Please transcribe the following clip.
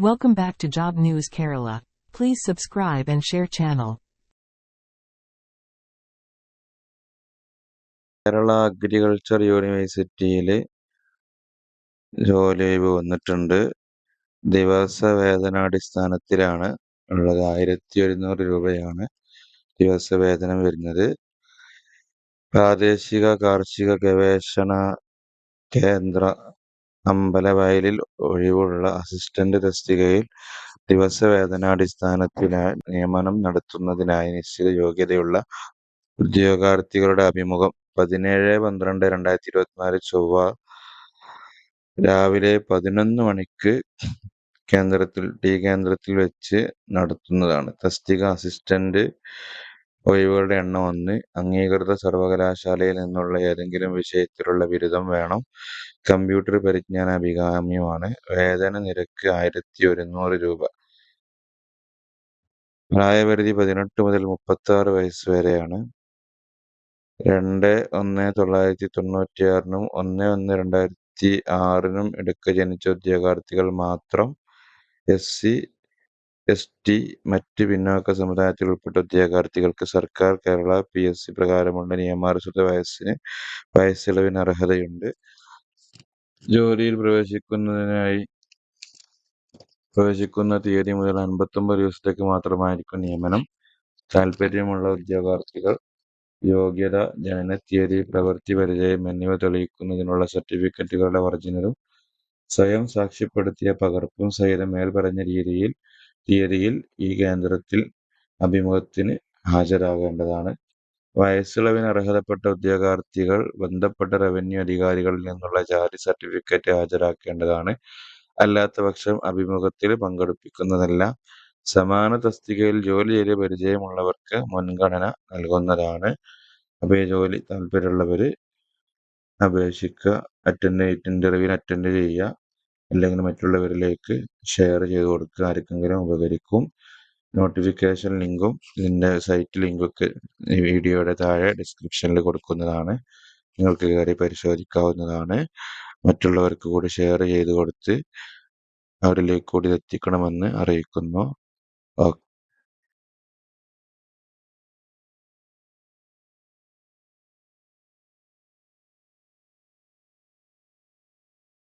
Welcome back to Job News Kerala. Please subscribe and share channel. Kerala agriculture യൂണിവേഴ്സിറ്റിയിൽ ജോലി വന്നിട്ടുണ്ട് ദിവസ വേതനാടിസ്ഥാനത്തിലാണ് ഉള്ളത് ആയിരത്തി ഒരുന്നൂറ് രൂപയാണ് ദിവസ വേതനം വരുന്നത് പ്രാദേശിക കാർഷിക ഗവേഷണ കേന്ദ്ര അമ്പലവയലിൽ ഒഴിവുള്ള അസിസ്റ്റന്റ് തസ്തികയിൽ ദിവസവേതനാടിസ്ഥാനത്തിൽ നിയമനം നടത്തുന്നതിനായി നിശ്ചിത യോഗ്യതയുള്ള ഉദ്യോഗാർത്ഥികളുടെ അഭിമുഖം. പതിനേഴ് പന്ത്രണ്ട് രണ്ടായിരത്തി ഇരുപത്തിനാല് ചൊവ്വ രാവിലെ പതിനൊന്ന് മണിക്ക് കേന്ദ്രത്തിൽ ടി കേന്ദ്രത്തിൽ വെച്ച് നടത്തുന്നതാണ്. തസ്തിക അസിസ്റ്റന്റ് ഒഴിവുകളുടെ എണ്ണം ഒന്ന്. അംഗീകൃത സർവകലാശാലയിൽ നിന്നുള്ള ഏതെങ്കിലും വിഷയത്തിലുള്ള ബിരുദം വേണം. കമ്പ്യൂട്ടർ പരിജ്ഞാന അഭികാമ്യമാണ്. വേതന നിരക്ക് ആയിരത്തി ഒരുന്നൂറ് രൂപ. പ്രായപരിധി പതിനെട്ട് മുതൽ മുപ്പത്തി ആറ് വയസ്സ് വരെയാണ്. രണ്ട് ഒന്ന് തൊള്ളായിരത്തി തൊണ്ണൂറ്റിയാറിനും ഒന്ന് ഒന്ന് രണ്ടായിരത്തി ആറിനും ഇടയ്ക്ക് ജനിച്ച ഉദ്യോഗാർത്ഥികൾ മാത്രം എസ് സി എസ് ടി മറ്റ് പിന്നോക്ക സമുദായത്തിൽ ഉൾപ്പെട്ട ഉദ്യോഗാർത്ഥികൾക്ക് സർക്കാർ കേരള പി എസ് സി പ്രകാരമുള്ള നിയമാനുസൃത വയസ്സിന് വയസ്സിളവിന് അർഹതയുണ്ട്. ജോലിയിൽ പ്രവേശിക്കുന്നതിനായി പ്രവേശിക്കുന്ന തീയതി മുതൽ അൻപത്തൊമ്പത് ദിവസത്തേക്ക് മാത്രമായിരിക്കും നിയമനം. താൽപര്യമുള്ള ഉദ്യോഗാർത്ഥികൾ യോഗ്യത ജനനത്തീയതി പ്രവൃത്തി പരിചയം എന്നിവ തെളിയിക്കുന്നതിനുള്ള സർട്ടിഫിക്കറ്റുകളുടെ ഒറിജിനലും സ്വയം സാക്ഷ്യപ്പെടുത്തിയ പകർപ്പും സഹിതം മേൽപ്പറഞ്ഞ രീതിയിൽ തീയതിയിൽ ഈ കേന്ദ്രത്തിൽ അഭിമുഖത്തിന് ഹാജരാകേണ്ടതാണ്. വയസ്സിളവിന് അർഹതപ്പെട്ട ഉദ്യോഗാർത്ഥികൾ ബന്ധപ്പെട്ട റവന്യൂ അധികാരികളിൽ നിന്നുള്ള ജാതി സർട്ടിഫിക്കറ്റ് ഹാജരാക്കേണ്ടതാണ്. അല്ലാത്തപക്ഷം അഭിമുഖത്തിൽ പങ്കെടുപ്പിക്കുന്നതല്ല സമാന തസ്തികയിൽ ജോലി ചെയ്ത് പരിചയമുള്ളവർക്ക് മുൻഗണന നൽകുന്നതാണ്. അപ്പോൾ ജോലി താല്പര്യമുള്ളവർ അപേക്ഷിക്കുക അറ്റൻഡ് ഇന്റർവ്യൂവിന് അറ്റൻഡ് ചെയ്യുക അല്ലെങ്കിൽ മറ്റുള്ളവരിലേക്ക് ഷെയർ ചെയ്ത് കൊടുക്കുക. ആർക്കെങ്കിലും ഉപകരിക്കും. നോട്ടിഫിക്കേഷൻ ലിങ്കും ഇതിന്റെ സൈറ്റ് ലിങ്കൊക്കെ ഈ വീഡിയോയുടെ താഴെ ഡിസ്ക്രിപ്ഷനിൽ കൊടുക്കുന്നതാണ്. നിങ്ങൾക്ക് കയറി പരിശോധിക്കാവുന്നതാണ്. മറ്റുള്ളവർക്ക് കൂടി ഷെയർ ചെയ്ത് കൊടുത്ത് അവരിലേക്ക് കൂടി എത്തിക്കണമെന്ന് അറിയിക്കുന്നു. ഓക്കെ